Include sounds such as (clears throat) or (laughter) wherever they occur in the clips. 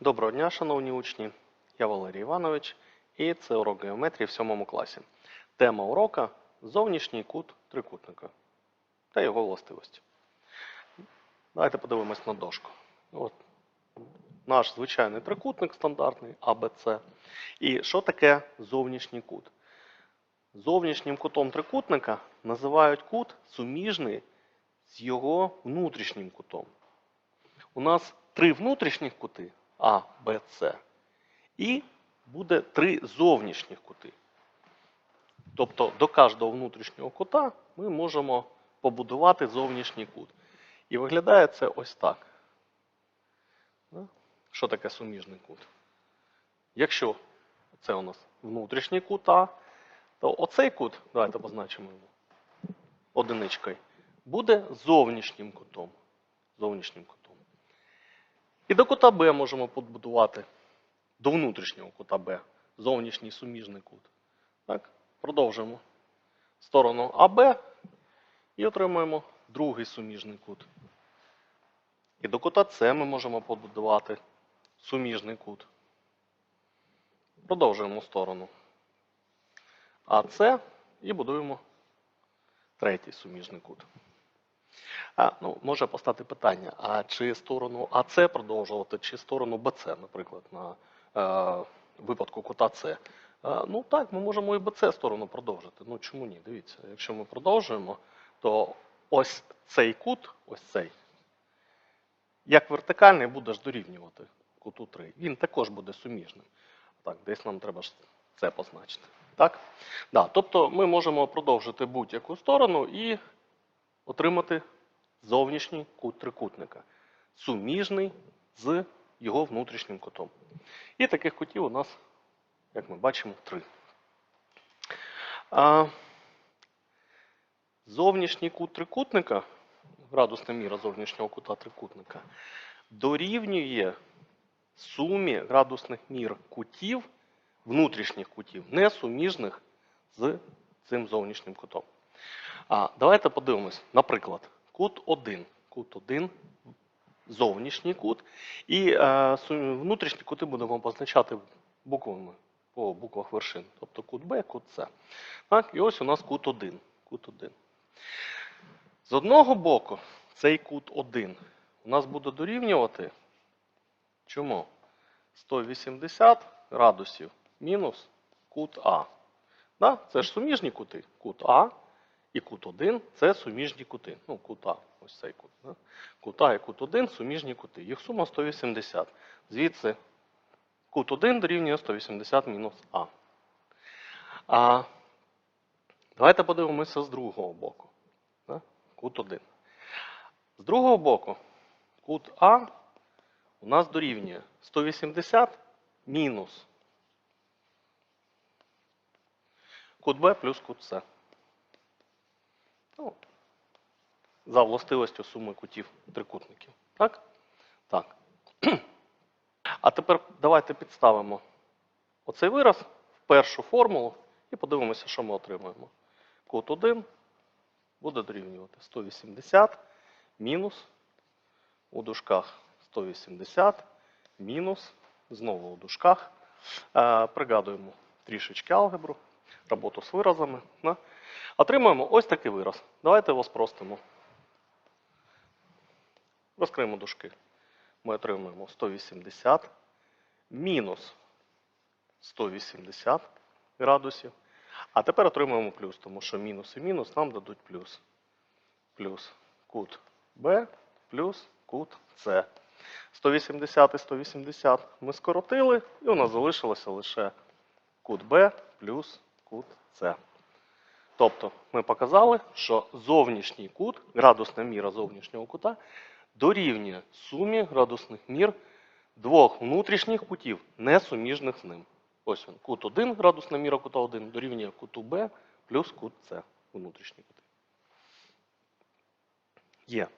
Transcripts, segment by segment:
Доброго дня, шановні учні. Я Валерій Іванович, і це урок геометрії в 7 класі. Тема урока зовнішній кут трикутника та його властивості. Давайте подивимось на дошку. От. Наш звичайний трикутник стандартний АБЦ. І що таке зовнішній кут? Зовнішнім кутом трикутника називають кут суміжний з його внутрішнім кутом. У нас три внутрішніх кути А, Б, С. І буде три зовнішніх кути. Тобто до кожного внутрішнього кута ми можемо побудувати зовнішній кут. І виглядає це ось так. Що таке суміжний кут? Якщо це у нас внутрішній кут А, то оцей кут, давайте позначимо його одиничкою, буде зовнішнім кутом. Зовнішнім кутом. І до кута Б можемо побудувати до внутрішнього кута Б, зовнішній суміжний кут. Так? Продовжуємо сторону АБ і отримуємо другий суміжний кут. І до кута С ми можемо побудувати суміжний кут. Продовжуємо сторону АС і будуємо третій суміжний кут. А, ну, може постати питання, а чи сторону АС продовжувати, чи сторону БЦ, наприклад, на е, випадку кута С. Е, ну так, ми можемо і БЦ сторону продовжити. Ну чому ні? Дивіться, якщо ми продовжуємо, то ось цей кут, ось цей, як вертикальний буде ж дорівнювати куту 3. Він також буде суміжним. Так, десь нам треба ж це позначити. Так? Да, тобто ми можемо продовжити будь-яку сторону і отримати зовнішній кут трикутника, суміжний з його внутрішнім кутом. І таких кутів у нас, як ми бачимо, три. А, зовнішній кут трикутника, градусна міра зовнішнього кута трикутника, дорівнює сумі градусних мір кутів, внутрішніх кутів, не суміжних з цим зовнішнім кутом. А, давайте подивимось, наприклад, кут 1. Кут 1 зовнішній кут. І е, внутрішні кути будемо позначати буквами по буквах вершин. Тобто кут Б, кут С. Так, і ось у нас кут 1. Кут 1. З одного боку, цей кут 1 у нас буде дорівнювати. Чому? 180 градусів мінус кут А. Да? Це ж суміжні кути. Кут А і кут 1 це суміжні кути. Ну, кут А, ось цей кут. Да? Кут А і кут 1 суміжні кути. Їх сума 180. Звідси кут 1 дорівнює 180 мінус А. А давайте подивимося з другого боку. Да? Кут 1. З другого боку, кут А у нас дорівнює 180 мінус кут Б плюс кут С. Ну, за властивостю суми кутів трикутників. Так? Так. А тепер давайте підставимо оцей вираз в першу формулу і подивимося, що ми отримуємо. Кут 1 буде дорівнювати 180 мінус у дужках 180 мінус, знову у дужках. Е, пригадуємо трішечки алгебру, роботу з виразами. Да? Отримуємо ось такий вираз. Давайте його спростимо. Розкриємо дужки. Ми отримуємо 180 мінус 180 градусів. А тепер отримуємо плюс, тому що мінус і мінус нам дадуть плюс. Плюс кут Б плюс кут С. 180 і 180 ми скоротили, і у нас залишилося лише кут Б плюс кут С. Тобто ми показали, що зовнішній кут, градусна міра зовнішнього кута, дорівнює сумі градусних мір двох внутрішніх кутів, не суміжних з ним. Ось він, кут 1, градусна міра кута 1 дорівнює куту Б плюс кут С, внутрішні кути. Є.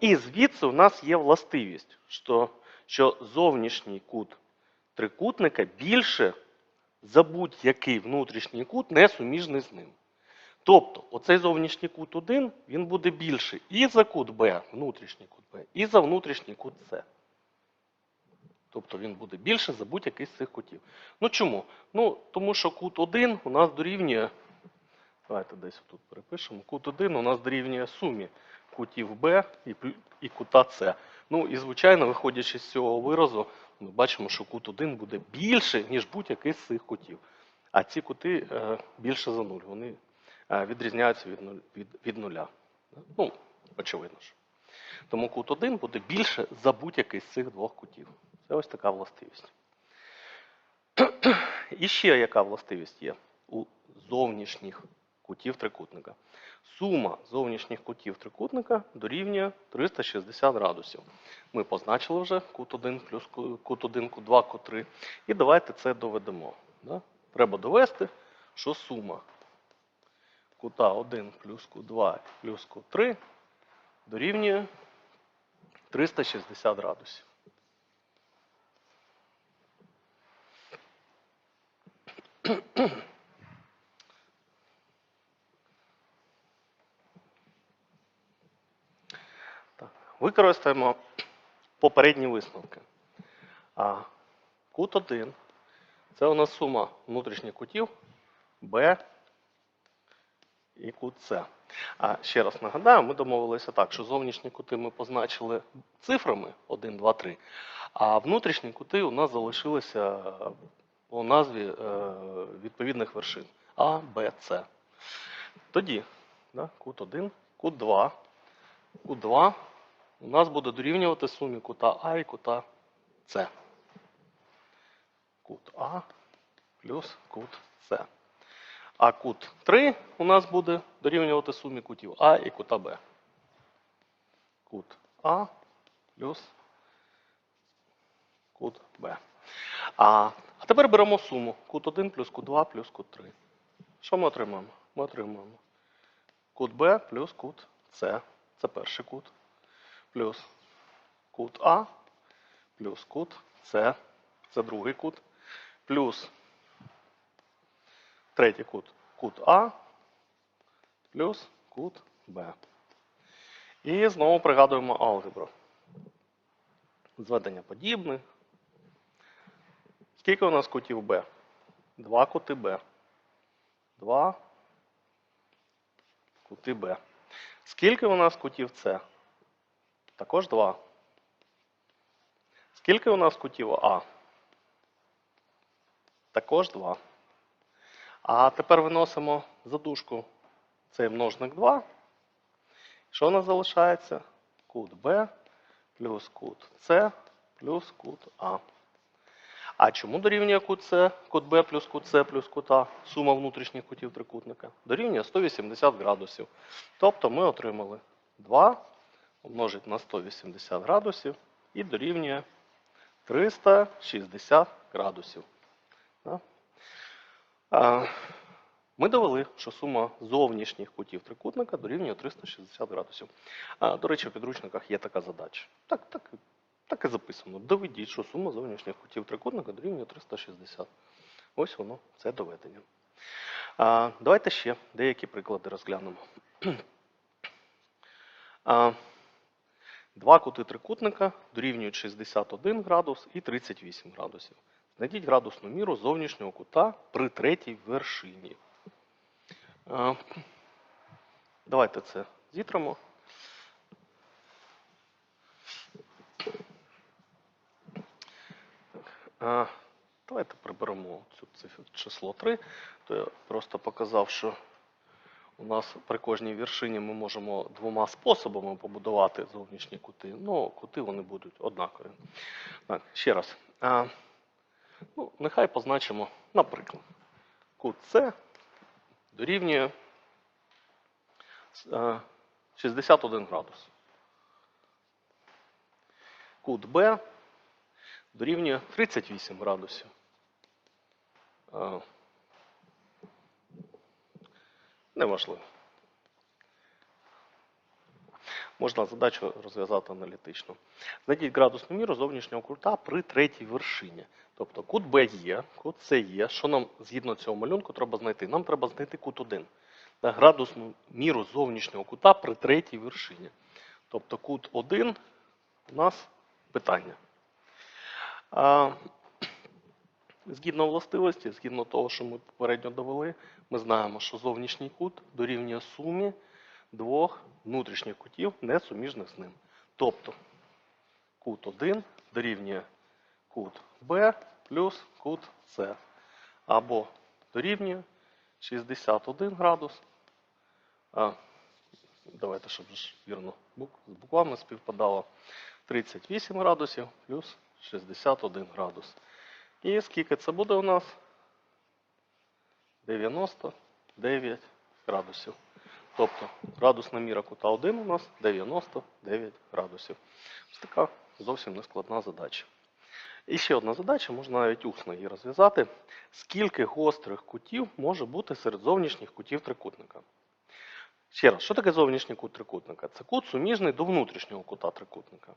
І звідси у нас є властивість, що, що зовнішній кут трикутника більше за будь-який внутрішній кут, не суміжний з ним. Тобто, оцей зовнішній кут 1, він буде більший і за кут Б, внутрішній кут Б, і за внутрішній кут С. Тобто він буде більше за будь-який з цих кутів. Ну чому? Ну, тому що кут 1 у нас дорівнює. Давайте десь тут перепишемо. Кут 1 у нас дорівнює сумі кутів Б і, кута С. Ну і звичайно, виходячи з цього виразу, ми бачимо, що кут 1 буде більше, ніж будь-який з цих кутів. А ці кути е, більше за нуль. Вони е, відрізняються від, від, від нуля. Ну, очевидно ж. Тому кут 1 буде більше за будь-який з цих двох кутів. Це ось така властивість. (clears throat) І ще яка властивість є у зовнішніх кутів трикутника. Сума зовнішніх кутів трикутника дорівнює 360 градусів. Ми позначили вже кут 1 плюс кут 1, кут 2, кут 3. І давайте це доведемо. Да? Треба довести, що сума кута 1 плюс кут 2 плюс кут 3 дорівнює 360 градусів. Так, Використаємо попередні висновки. А кут 1 це у нас сума внутрішніх кутів Б і кут С. А ще раз нагадаю, ми домовилися так, що зовнішні кути ми позначили цифрами 1, 2, 3, а внутрішні кути у нас залишилися по назві е, відповідних вершин А, Б, С. Тоді кут 1, кут 2, кут 2 у нас буде дорівнювати сумі кута А і кута С. Кут А плюс кут С. А кут 3 у нас буде дорівнювати сумі кутів А і кута Б. Кут А плюс кут Б. А, а тепер беремо суму. Кут 1 плюс кут 2 плюс кут 3. Що ми отримаємо? Ми отримаємо кут Б плюс кут С. Це перший кут. Плюс кут А плюс кут С. Це другий кут. Плюс третій кут. Кут А плюс кут Б. І знову пригадуємо алгебру. Зведення подібних. Скільки у нас кутів Б? Два кути Б. Два кути Б. Скільки у нас кутів С? Також два. Скільки у нас кутів А? Також два. А тепер виносимо за дужку цей множник 2. Що у нас залишається? Кут Б плюс кут С плюс кут А. А чому дорівнює кут С, кут Б плюс кут С плюс кут А, сума внутрішніх кутів трикутника? Дорівнює 180 градусів. Тобто ми отримали 2 умножить на 180 градусів і дорівнює 360 градусів. Ми довели, що сума зовнішніх кутів трикутника дорівнює 360 градусів. До речі, в підручниках є така задача. Так, так, так і записано. Доведіть, що сума зовнішніх кутів трикутника дорівнює 360. Ось воно, це доведення. Давайте ще деякі приклади розглянемо. (clears throat) А, Два кути трикутника дорівнюють 61 градус і 38 градусів. Знайдіть градусну міру зовнішнього кута при третій вершині. Е, Давайте це зітримо. Е, Давайте приберемо цю число 3. То я просто показав, що у нас при кожній вершині ми можемо двома способами побудувати зовнішні кути. Ну, кути вони будуть однакові. Так, ще раз. А, ну, нехай позначимо, наприклад, кут С дорівнює е, 61 градус. Кут Б дорівнює 38 градусів. Е, Неважливо. Можна задачу розв'язати аналітично. Знайдіть градусну міру зовнішнього кута при третій вершині. Тобто кут Б є, кут С є. Що нам згідно цього малюнку треба знайти? Нам треба знайти кут 1. Та Градусну міру зовнішнього кута при третій вершині. Тобто кут 1 у нас питання. А, згідно властивості, згідно того, що ми попередньо довели, ми знаємо, що зовнішній кут дорівнює сумі двох внутрішніх кутів, несуміжних з ним. Тобто кут 1 дорівнює кут Б плюс кут С. Або дорівнює 61 градус. А, давайте, щоб вірно з буквами співпадало. 38 градусів плюс 61 градус. І скільки це буде у нас? 99 градусів. Тобто градусна міра кута 1 у нас 99 градусів. Ось така зовсім нескладна задача. І ще одна задача, можна навіть усно її розв'язати. Скільки гострих кутів може бути серед зовнішніх кутів трикутника? Ще раз, що таке зовнішній кут трикутника? Це кут суміжний до внутрішнього кута трикутника.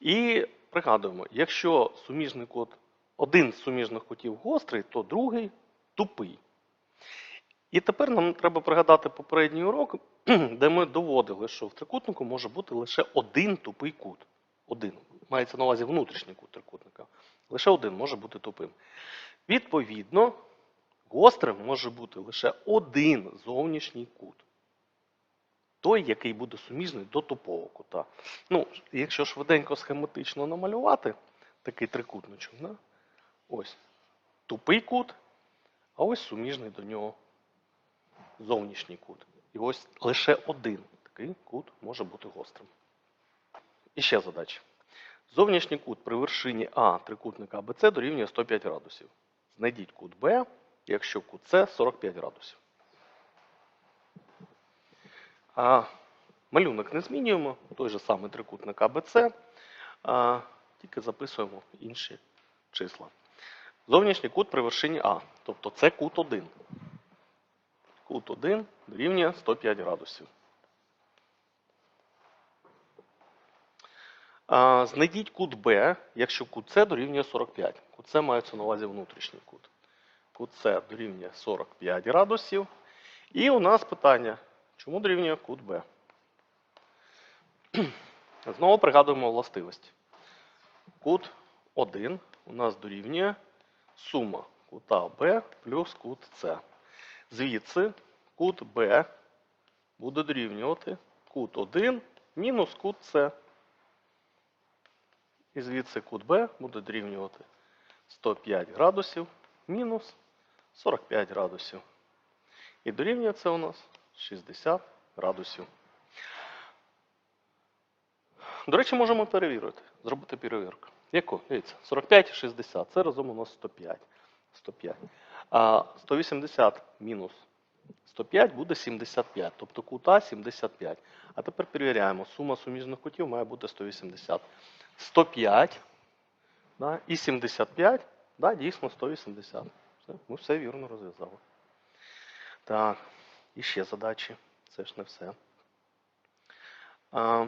І пригадуємо, якщо суміжний кут, один з суміжних кутів гострий, то другий тупий. І тепер нам треба пригадати попередній урок, (clears throat) де ми доводили, що в трикутнику може бути лише один тупий кут. Один. Мається на увазі внутрішній кут трикутника. Лише один може бути тупим. Відповідно, гострим може бути лише один зовнішній кут. Той, який буде суміжний до тупого кута. Ну, якщо швиденько схематично намалювати такий трикутничок, да? ось тупий кут, а ось суміжний до нього зовнішній кут. І ось лише один такий кут може бути гострим. І ще задача. Зовнішній кут при вершині А трикутника АБЦ дорівнює 105 градусів. Знайдіть кут Б, якщо кут С 45 градусів. А, малюнок не змінюємо, той же самий трикутник АБЦ, а, тільки записуємо інші числа. Зовнішній кут при вершині А, тобто це кут 1. Кут 1 дорівнює 105 градусів. Знайдіть кут Б, якщо кут С дорівнює 45. Кут С мається на увазі внутрішній кут. Кут С дорівнює 45 градусів. І у нас питання, чому дорівнює кут Б? (clears throat) Знову пригадуємо властивості. Кут 1 у нас дорівнює сума кута Б плюс кут С. Звідси кут Б буде дорівнювати кут 1 мінус кут С. І звідси кут Б буде дорівнювати 105 градусів мінус 45 градусів. І дорівнює це у нас 60 градусів. До речі, можемо перевірити, зробити перевірку. Яку? Дивіться, 45 і 60. Це разом у нас 105. 105. А 180 мінус 105 буде 75. Тобто кута 75. А тепер перевіряємо. Сума суміжних кутів має бути 180. 105 да, і 75, да, дійсно 180. Все, ми все вірно розв'язали. Так, і ще задачі. Це ж не все. А,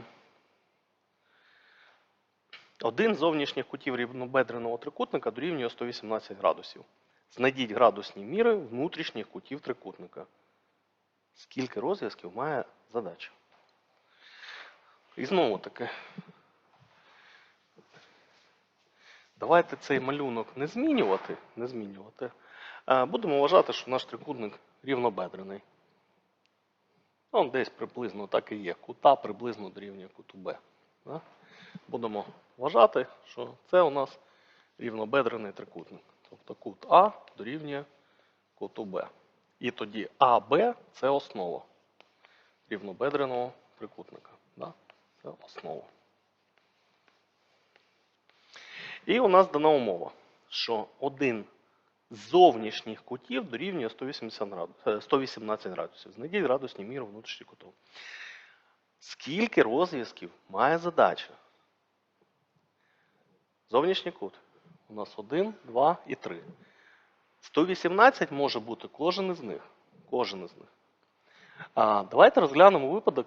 один з зовнішніх кутів рівнобедреного трикутника дорівнює 118 градусів. Знайдіть градусні міри внутрішніх кутів трикутника. Скільки розв'язків має задача? І знову таки. Давайте цей малюнок не змінювати. Не змінювати. Будемо вважати, що наш трикутник рівнобедрений. Он десь приблизно так і є. Кута приблизно дорівнює куту Б. Будемо вважати, що це у нас рівнобедрений трикутник. Тобто кут А дорівнює куту Б. І тоді АБ це основа рівнобедреного трикутника. Да? Це основа. І у нас дана умова, що один з зовнішніх кутів дорівнює 180 градус, е, 118 градусів. Знайдіть градусні міри внутрішніх кутів. Скільки розв'язків має задача? Зовнішній кут. У нас 1, 2 і 3. 118 може бути кожен із них. Кожен із них. А, давайте розглянемо випадок,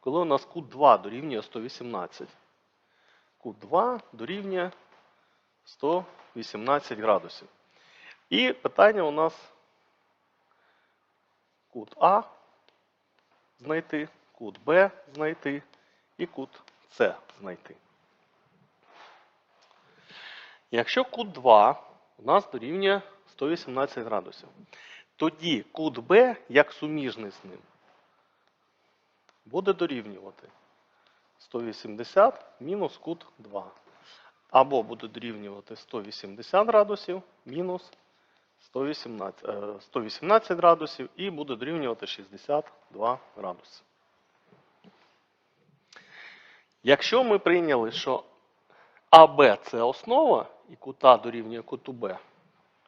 коли у нас кут 2 дорівнює 118. Кут 2 дорівнює 118 градусів. І питання у нас кут А знайти, кут Б знайти і кут С знайти. Якщо кут 2 у нас дорівнює 118 градусів, тоді кут Б, як суміжний з ним, буде дорівнювати 180 мінус кут 2. Або буде дорівнювати 180 градусів мінус 118, е, 118 градусів і буде дорівнювати 62 градуси. Якщо ми прийняли, що АБ це основа і кут А дорівнює куту Б,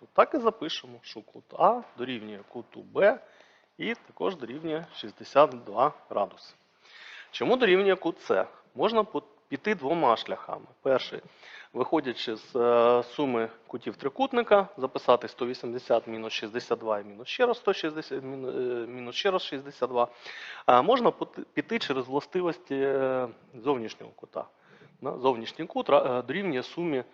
то так і запишемо, що кут А дорівнює куту Б і також дорівнює 62 градуси. Чому дорівнює кут С? Можна піти двома шляхами. Перший, виходячи з е, суми кутів трикутника, записати 180 мінус 62 і мінус ще раз 160, е, мінус ще раз 62. А можна піти через властивості е, зовнішнього кута. Зовнішній кут дорівнює сумі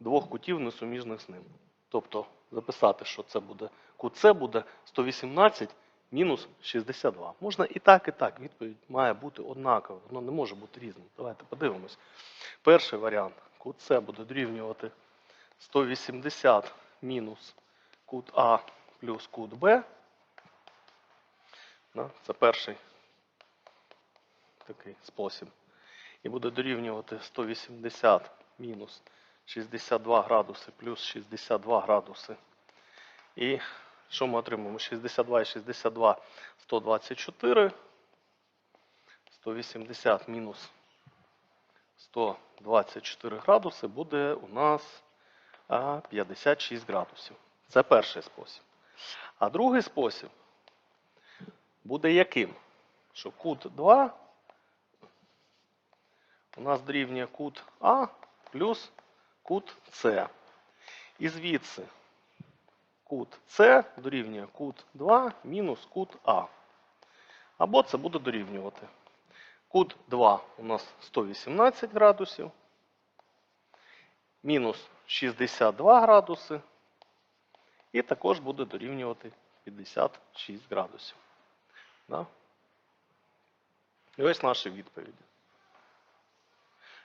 двох кутів несуміжних з ним. Тобто записати, що це буде кут С буде 118 мінус 62. Можна і так, і так. Відповідь має бути однакова. Воно не може бути різним. Давайте подивимось. Перший варіант. Кут С буде дорівнювати 180 мінус кут А плюс кут Б. Це перший такий спосіб. І буде дорівнювати 180 мінус 62 градуси плюс 62 градуси. І що ми отримаємо? 62 і 62 124. 180 мінус 124 градуси буде у нас 56 градусів. Це перший спосіб. А другий спосіб буде яким? Що кут 2 у нас дорівнює кут А плюс кут С. І звідси кут С дорівнює кут 2 мінус кут А. Або це буде дорівнювати. Кут 2 у нас 118 градусів. Мінус 62 градуси. І також буде дорівнювати 56 градусів. Да? І ось наші відповіді.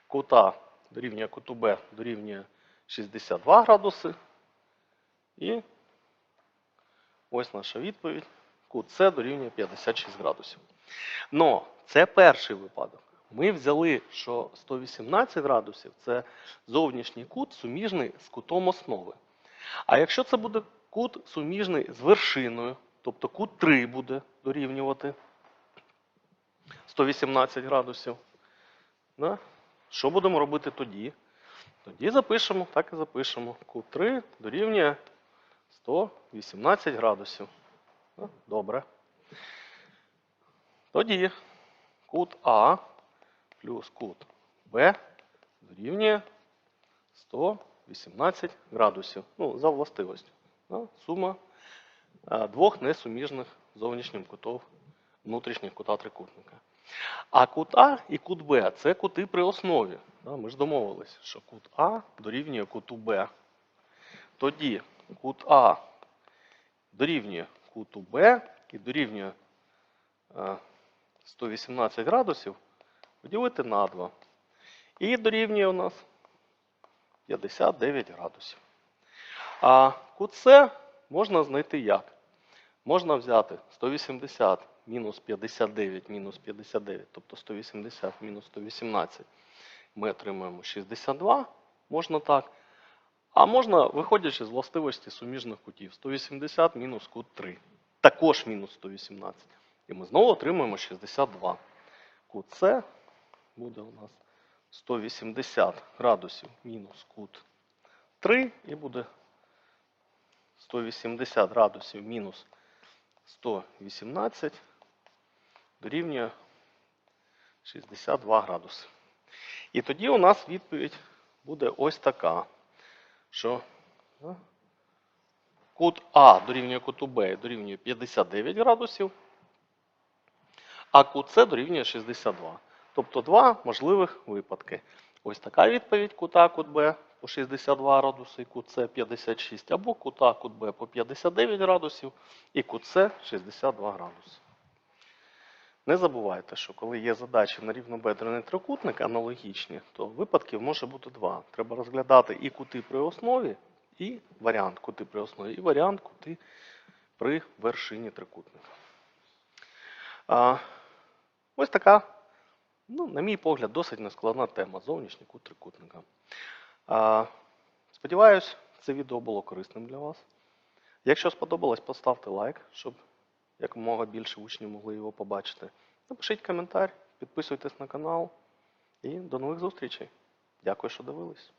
Кут А дорівнює куту Б дорівнює 62 градуси. І ось наша відповідь. Кут С дорівнює 56 градусів. Но це перший випадок. Ми взяли, що 118 градусів це зовнішній кут суміжний з кутом основи. А якщо це буде кут суміжний з вершиною, тобто кут 3 буде дорівнювати 118 градусів, да? Що будемо робити тоді? Тоді запишемо, так і запишемо. Кут 3 дорівнює 118 градусів. Ну, Добре. Тоді кут А плюс кут Б дорівнює 118 градусів. Ну, за властивостю. Сума двох несуміжних зовнішнім кутов внутрішніх кута трикутника. А кут А і кут Б це кути при основі. Ми ж домовились, що кут А дорівнює куту Б. Тоді кут А дорівнює куту Б і дорівнює е, 118 градусів поділити на 2. І дорівнює у нас 59 градусів. А кут С можна знайти як? Можна взяти 180 мінус 59 мінус 59, тобто 180 мінус 118. Ми отримаємо 62, можна так. А можна, виходячи з властивості суміжних кутів, 180 мінус кут 3. Також мінус 118. І ми знову отримуємо 62. Кут С буде у нас 180 градусів мінус кут 3, і буде 180 градусів мінус 118 дорівнює 62 градуси. І тоді у нас відповідь буде ось така, що кут А дорівнює куту Б дорівнює 59 градусів, а кут С дорівнює 62. Тобто два можливих випадки. Ось така відповідь кут А, кут Б по 62 градуси, кут С 56, або кут А, кут Б по 59 градусів і кут С 62 градуси. Не забувайте, що коли є задачі на рівнобедрений трикутник аналогічні, то випадків може бути два. Треба розглядати і кути при основі, і варіант кути при основі, і варіант кути при вершині трикутника. А, ось така, ну, на мій погляд, досить нескладна тема зовнішній кут трикутника. А, сподіваюсь, це відео було корисним для вас. Якщо сподобалось, поставте лайк, щоб якомога більше учнів могли його побачити. Напишіть коментар, підписуйтесь на канал і до нових зустрічей. Дякую, що дивились.